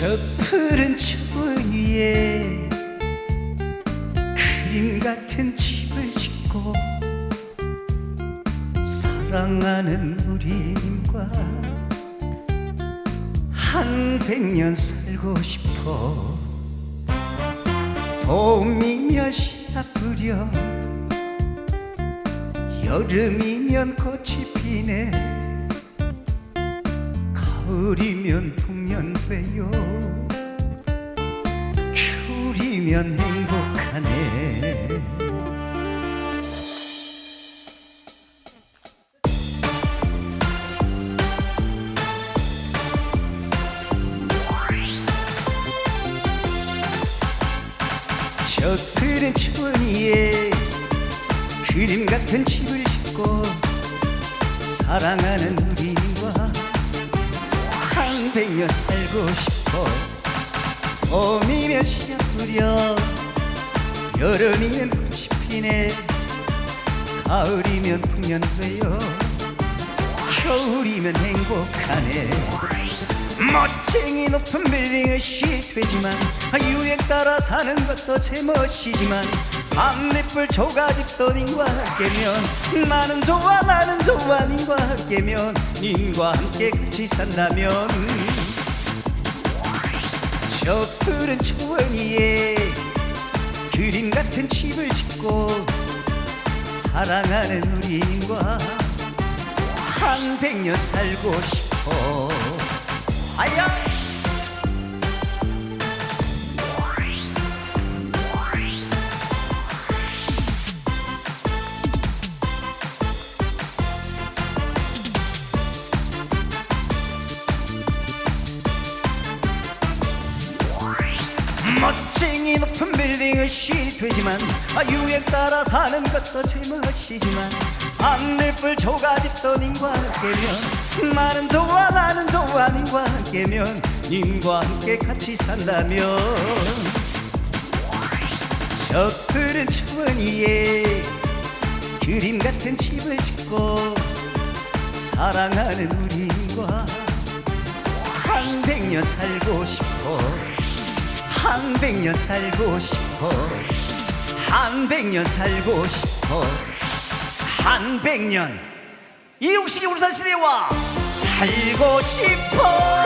저 푸른 초원 위에 그림 같은 집을 짓고 사랑하는 우리님과 한 백년 살고 싶어. 봄이면 씨앗 뿌려 여름이면 꽃이 피네. 가을이면 풍년돼요. 겨울이면 행복하네. 저 푸른 초원 위에 그림 같은 집을 짓고 사랑하는 우리와 한 백년 살고 싶어. 봄이면 씨앗 뿌려 여름이면 꽃이 피네. 가을이면 풍년돼요 겨울이면 행복하네. 멋쟁이 높은 빌딩은 시되지만 유행 따라 사는 것도 제멋이지만 밤늦불 조가집도 님과 함께면 나는 좋아 나는 좋아 님과 함께면 님과 함께 같이 산다면. 저 푸른 초원 위에 그림 같은 집을 짓고 사랑하는 우리 님과 한 백년 살고 싶어. 아야 멋쟁이 높은 빌딩은 시되지만 아, 유행 따라 사는 것도 제멋이지만 안내불 조가집도 님과 함께면 나는 좋아 나는 좋아 님과 함께면 님과 함께 같이 산다면. 저 푸른 초원 위에 그림 같은 집을 짓고 사랑하는 우리님과 한 백년 살고 싶어 한 백 년 살고 싶어. 한 백 년 살고 싶어. 한 백 년. 이용식이 울산시대와 살고 싶어